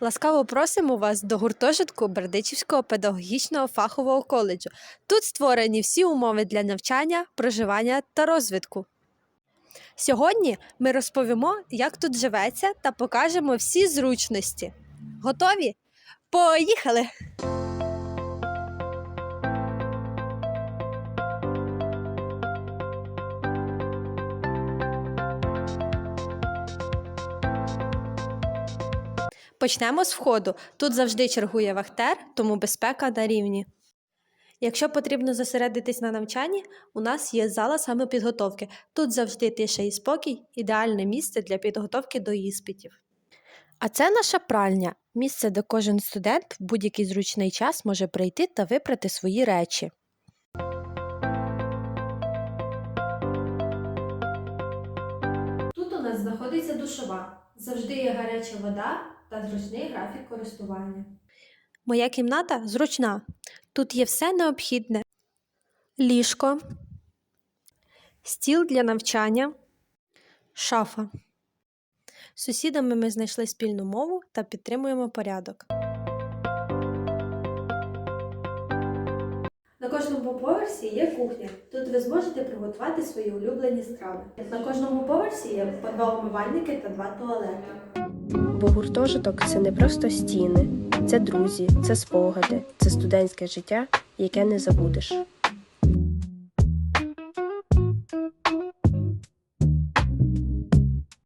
Ласкаво просимо вас до гуртожитку Бердичівського педагогічного фахового коледжу. Тут створені всі умови для навчання, проживання та розвитку. Сьогодні ми розповімо, як тут живеться, та покажемо всі зручності. Готові? Поїхали! Почнемо з входу. Тут завжди чергує вахтер, тому безпека на рівні. Якщо потрібно зосередитись на навчанні, у нас є зала самопідготовки. Тут завжди тиша і спокій, ідеальне місце для підготовки до іспитів. А це наша пральня місце, де кожен студент в будь-який зручний час може прийти та випрати свої речі. Тут у нас знаходиться душова. Завжди є гаряча вода та зручний графік користування. Моя кімната зручна. Тут є все необхідне: ліжко, стіл для навчання, шафа. З сусідами ми знайшли спільну мову та підтримуємо порядок. На кожному поверсі є кухня. Тут ви зможете приготувати свої улюблені страви. На кожному поверсі є по два умивальники та два туалети. Бо гуртожиток це не просто стіни, це друзі, це спогади, це студентське життя, яке не забудеш.